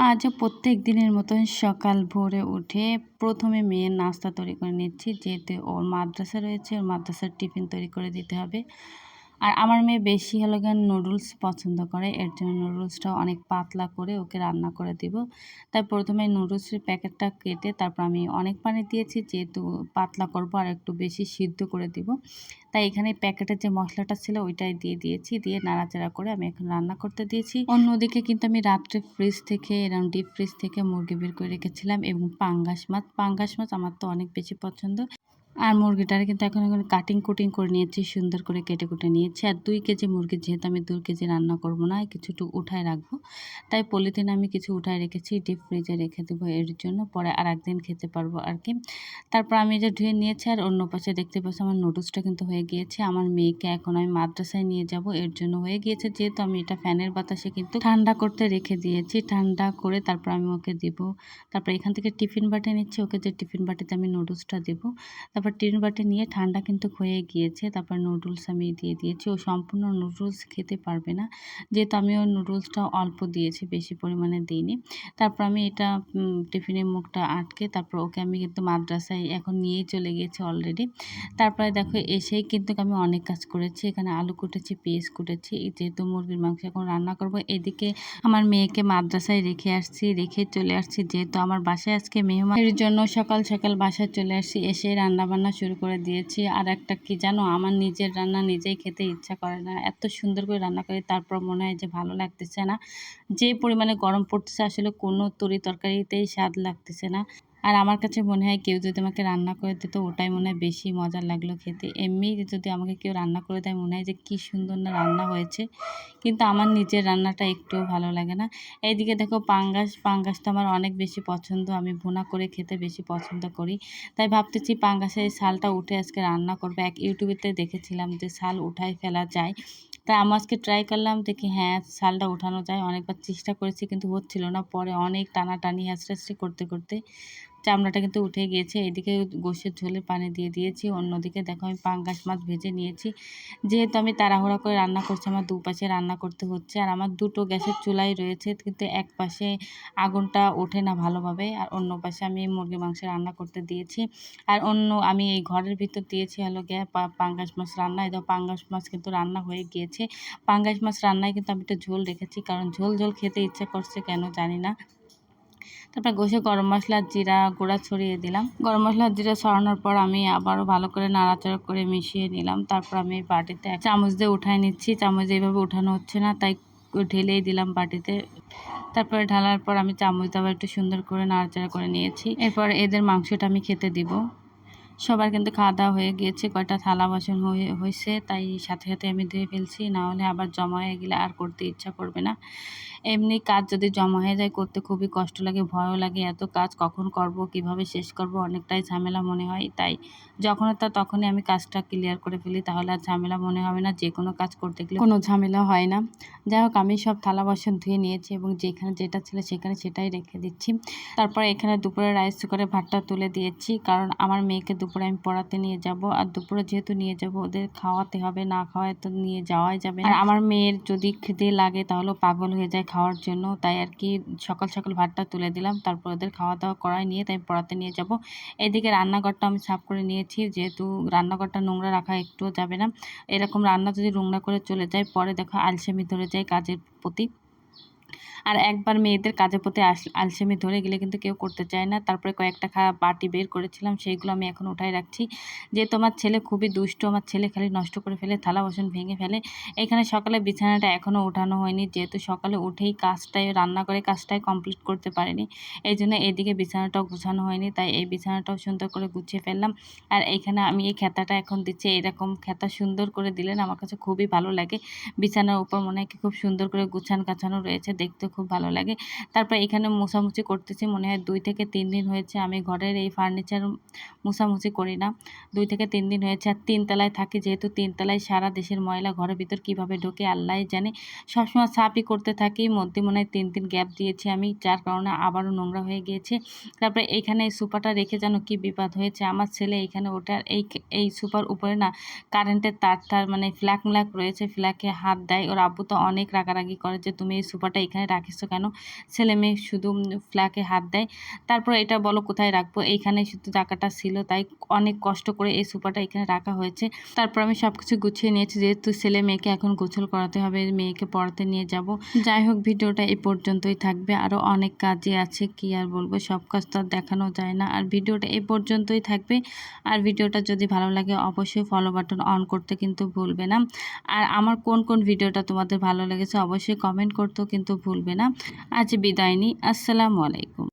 আজও প্রত্যেক দিনের মতন সকাল ভোরে উঠে প্রথমে মেয়ের নাস্তা তৈরি করে নিচ্ছি। যেহেতু ওর মাদ্রাসা রয়েছে, ওর মাদ্রাসার টিফিন তৈরি করে দিতে হবে। আর আমার মেয়ে বেশি হলো গান নুডলস পছন্দ করে। এর জন্য নুডলসটা অনেক পাতলা করে ওকে রান্না করে দিব। তাই প্রথমে নুডলসের প্যাকেটটা কেটে তারপর আমি অনেক পানি দিয়েছি, যেহেতু পাতলা করব আর একটু বেশি সিদ্ধ করে দিব। তাই এখানে প্যাকেটের যে মশলাটা ছিল ওইটাই দিয়ে দিয়েছি, দিয়ে নাড়াচাড়া করে আমি এখন রান্না করতে দিয়েছি। অন্যদিকে কিন্তু আমি রাত্রে ফ্রিজ থেকে এরকম ডিপ ফ্রিজ থেকে মুরগি বের করে রেখেছিলাম এবং পাঙ্গাস মাছ। পাঙ্গাস মাছ আমার তো অনেক বেশি পছন্দ। আর মুরগিটার কিন্তু এখন এখন কাটিং কুটিং করে নিয়েছি, সুন্দর করে কেটে কুটে নিয়েছি। আর দুই কেজি মুরগি যেহেতু আমি দুই কেজি রান্না করব না কিছুটু উঠায় রাখব। তাই পলিথিনে আমি কিছু উঠায় রেখেছি ডিপ ফ্রিজে রেখে দেবো এর জন্য, পরে আর একদিন খেতে পারব আর কি। তারপর আমি যে ধুয়ে নিয়েছি, আর অন্য পাশে দেখতে পাচ্ছি আমার নুডলসটা কিন্তু হয়ে গিয়েছে। আমার মেয়েকে এখন আমি মাদ্রাসায় নিয়ে যাব, এর জন্য হয়ে গিয়েছে। যেহেতু আমি এটা ফ্যানের বাতাসে কিন্তু ঠান্ডা করতে রেখে দিয়েছি, ঠান্ডা করে তারপর আমি ওকে দেবো। তারপর এখান থেকে টিফিন বাটি নিচ্ছি, ওকে যে টিফিন বাটিতে আমি নুডলসটা দেবো তারপর টিন বাটি নিয়ে ঠান্ডা কিন্তু হয়ে গিয়েছে, তারপর নুডলস আমি দিয়ে দিয়েছি। ও সম্পূর্ণ নুডলস খেতে পারবে না, যেহেতু আমি ওর নুডলসটা অল্প দিয়েছি, বেশি পরিমাণে দিইনি। তারপর আমি এটা টিফিনের মুখটা আটকে তারপর ওকে আমি কিন্তু মাদ্রাসায় এখন নিয়েই চলে গিয়েছি অলরেডি তারপরে দেখো, এসেই কিন্তু আমি অনেক কাজ করেছি। এখানে আলু কুটেছি, পেঁয়াজ কুটেছি যেহেতু মুরগির মাংস এখন রান্না করব, এদিকে আমার মেয়েকে মাদ্রাসায় রেখে আসছি, রেখে চলে আসছি। যেহেতু আমার বাসায় আজকে মেহমানের জন্য সকাল সকাল বাসায় চলে আসছি এসে রান্না বান্না শুরু করে দিয়েছি। আর একটা কি জানো, আমার নিজের রান্না নিজেই খেতে ইচ্ছা করে না। এত সুন্দর করে রান্না করি, তারপর মনে হয় যে ভালো লাগতেছে না। যে পরিমাণে গরম পড়তেছে, আসলে কোনো তরি তরকারিতেই স্বাদ লাগতেছে না। আর আমার কাছে মনে হয় কেউ যদি আমাকে রান্না করে দিত, ওটাই মনে হয় বেশি মজার লাগল খেতে। এমনি যদি আমাকে কেউ রান্না করে দেয়, মনে হয় যে কী সুন্দর না রান্না হয়েছে। কিন্তু আমার নিজের রান্নাটা একটুও ভালো লাগে না। এইদিকে দেখো পাঙ্গাস পাঙ্গাসটা আমার অনেক বেশি পছন্দ। আমি ভুনা করে খেতে বেশি পছন্দ করি। তাই ভাবতেছি পাঙ্গাসের শালটা উঠে আজকে রান্না করব। এক ইউটিউবেতে দেখেছিলাম যে শাল উঠাই ফেলা যায়। তাই আমি আজকে ট্রাই করলাম, দেখি হ্যাঁ শালটা উঠানো যায়। অনেকবার চেষ্টা করেছি, কিন্তু হচ্ছিল না। পরে অনেক টানাটানি হাসড়াহাসড়ি করতে করতে চামড়াটা কিন্তু উঠে গিয়েছে। এদিকে গোশের ঝোলে পানি দিয়ে দিয়েছি, অন্যদিকে দেখো আমি পাঙ্গাস মাছ ভেজে নিয়েছি। যেহেতু আমি তাড়াহুড়া করে রান্না করছি, আমার দুপাশে রান্না করতে হচ্ছে আর আমার দুটো গ্যাসের চুলাই রয়েছে, কিন্তু এক পাশে আগুনটা ওঠে না ভালোভাবে আর অন্য পাশে আমি মুরগি মাংস রান্না করতে দিয়েছি। আর অন্য আমি এই ঘরের ভিতর দিয়েছি হলো গিয়ে পাঙ্গাস মাছ রান্না। এদের পাঙ্গাস মাছ কিন্তু রান্না হয়ে গিয়েছে। পাঙ্গাস মাছ রান্নায় কিন্তু আমি একটা ঝোল রেখেছি, কারণ ঝোল ঝোল খেতে ইচ্ছা করছে কেন জানি না। তারপর গোসে গরম মশলার জিরা গুঁড়া ছড়িয়ে দিলাম। গরম মশলার জিরা ছড়ানোর পর আমি আবারও ভালো করে নাড়াচাড়া করে মিশিয়ে নিলাম। তারপর আমি বাটিতে চামচ দিয়ে উঠাই নিচ্ছি। চামচ এইভাবে উঠানো হচ্ছে না, তাই ঢেলেই দিলাম বাটিতে। তারপরে ঢালার পর আমি চামচ দেওয়া একটু সুন্দর করে নাড়াচাড়া করে নিয়েছি। এরপর এদের মাংসটা আমি খেতে দিব। সবার কিন্তু খাওয়া দাওয়া হয়ে গিয়েছে, কয়টা থালা বাসন হয়ে, হয়েছে, তাই সাথে সাথে আমি ধুয়ে ফেলছি না হলে আবার জমা হয়ে গেলে আর করতে ইচ্ছা করবে না। এমনি কাজ যদি জমা হয়ে যায়, করতে খুবই কষ্ট লাগে, ভয়ও লাগে, এত কাজ কখন করব, কীভাবে শেষ করব, অনেকটাই ঝামেলা মনে হয়, তাই যখন তা তখনই আমি কাজটা ক্লিয়ার করে ফেলি, তাহলে আর ঝামেলা মনে হবে না যে কোনো কাজ করতে গেলে কোনো ঝামেলা হয় না। যাই হোক, আমি সব থালা বাসন ধুয়ে নিয়েছি এবং যেখানে যেটা ছিল সেখানে সেটাই রেখে দিচ্ছি। তারপর এখানে দুপুরে রাইস কুকারে ভাতটা তুলে দিয়েছি, কারণ আমার মেয়েকে দুপুরে আমি পড়াতে নিয়ে যাব। আর দুপুরে যেহেতু নিয়ে যাব, ওদের খাওয়াতে হবে, না খাওয়ায় তো নিয়ে যাওয়াই যাবে আর আমার মেয়ের যদি খেতে লাগে তাহলে পাগল হয়ে যায় খাওয়ার জন্য। তাই আর কি সকাল সকাল ভাতটা তুলে দিলাম। তারপর ওদের খাওয়া দাওয়া করাই নিয়ে তাই পড়াতে নিয়ে যাব। এদিকে রান্নাঘরটা আমি সাফ করে নিয়েছি। যেহেতু রান্নাঘরটা নোংরা রাখা একটুও যাবে না। এরকম রান্না যদি নোংরা করে চলে যায়, পরে দেখো আলসেমি ধরে যায় কাজের প্রতি। আর একবার মেয়েদের কাজের প্রতি আলসেমি ধরে গেলে কিন্তু কেউ করতে চায় না। তারপরে কয়েকটা খা, বাটি বের করেছিলাম, সেইগুলো আমি এখন উঠাই রাখছি। যেহেতু আমার ছেলে খুবই দুষ্ট, আমার ছেলে খালি নষ্ট করে ফেলে, থালা বাসন ভেঙে ফেলে। এখানে সকালে বিছানাটা এখনও ওঠানো হয়নি, যেহেতু সকালে উঠেই কাজটাই, রান্না করে কাজটাই কমপ্লিট করতে পারিনি। এই জন্য এদিকে বিছানাটাও গুছানো হয়নি, তাই এই বিছানাটাও সুন্দর করে গুছিয়ে ফেললাম। আর এইখানে আমি এই খেতাটা এখন দিচ্ছি, এরকম খেতা সুন্দর করে দিলেন আমার কাছে খুবই ভালো লাগে। বিছানার উপর মনে হয় খুব সুন্দর করে গুছান কাছানো রয়েছে, দেখতে খুব ভালো লাগে। তারপর এখানে মোছামুছি করতেছি, মনে হয় দুই থেকে তিন দিন হয়েছে আমি ঘরের এই ফার্নিচার মোছামুছি করি না। দুই থেকে তিন দিন হয়েছে আর তিনতলায় থাকি, যেহেতু তিনতলায় সারা দেশের ময়লা ঘরের ভিতর কীভাবে ঢোকে আল্লাহ জানে। সবসময় সাপই করতে থাকি, মধ্যে মনে হয় তিন দিন গ্যাপ দিয়েছি আমি, যার কারণে আবারও নোংরা হয়ে গিয়েছে। তারপরে এখানে এই সুপারটা রেখে যেন কি বিপদ হয়েছে, আমার ছেলে এখানে ওটার এই এই সুপার উপরে না কারেন্টের তার তার মানে ফ্ল্যাক ম্ল্যাক রয়েছে, ফ্ল্যাকে হাত দেয়। ওর আব্বু তো অনেক রাগারাগি করে যে, তুমি এই সুপারটা এখানে রাখিছো কেন? ছেলে মেয়ে শুধু ফ্ল্যাগে হাত দেয়। তারপর এটা বলো কোথায় রাখব? এইখানে শুধু টাকাটা ছিল, তাই অনেক কষ্ট করে এই সোফাটা এখানে রাখা হয়েছে। তারপর আমি সব কিছু গুছিয়ে নিয়েছি, যেহেতু ছেলে মেয়েকে এখন গোসল করাতে হবে, মেয়েকে পড়াতে নিয়ে যাব। যাই হোক, ভিডিওটা এই পর্যন্তই থাকবে। আরও অনেক কাজই আছে, কি আর বলব? সব কাজ তো আর দেখানো যায় না। আর ভিডিওটা এই পর্যন্তই থাকবে। আর ভিডিওটা যদি ভালো লাগে, অবশ্যই ফলো বাটন অন করতে কিন্তু ভুলবে না। আর আমার কোন কোন ভিডিওটা তোমাদের ভালো লেগেছে, অবশ্যই কমেন্ট করতেও কিন্তু ভুলবে না। আজ বিদায় নিই। আসসালামু আলাইকুম।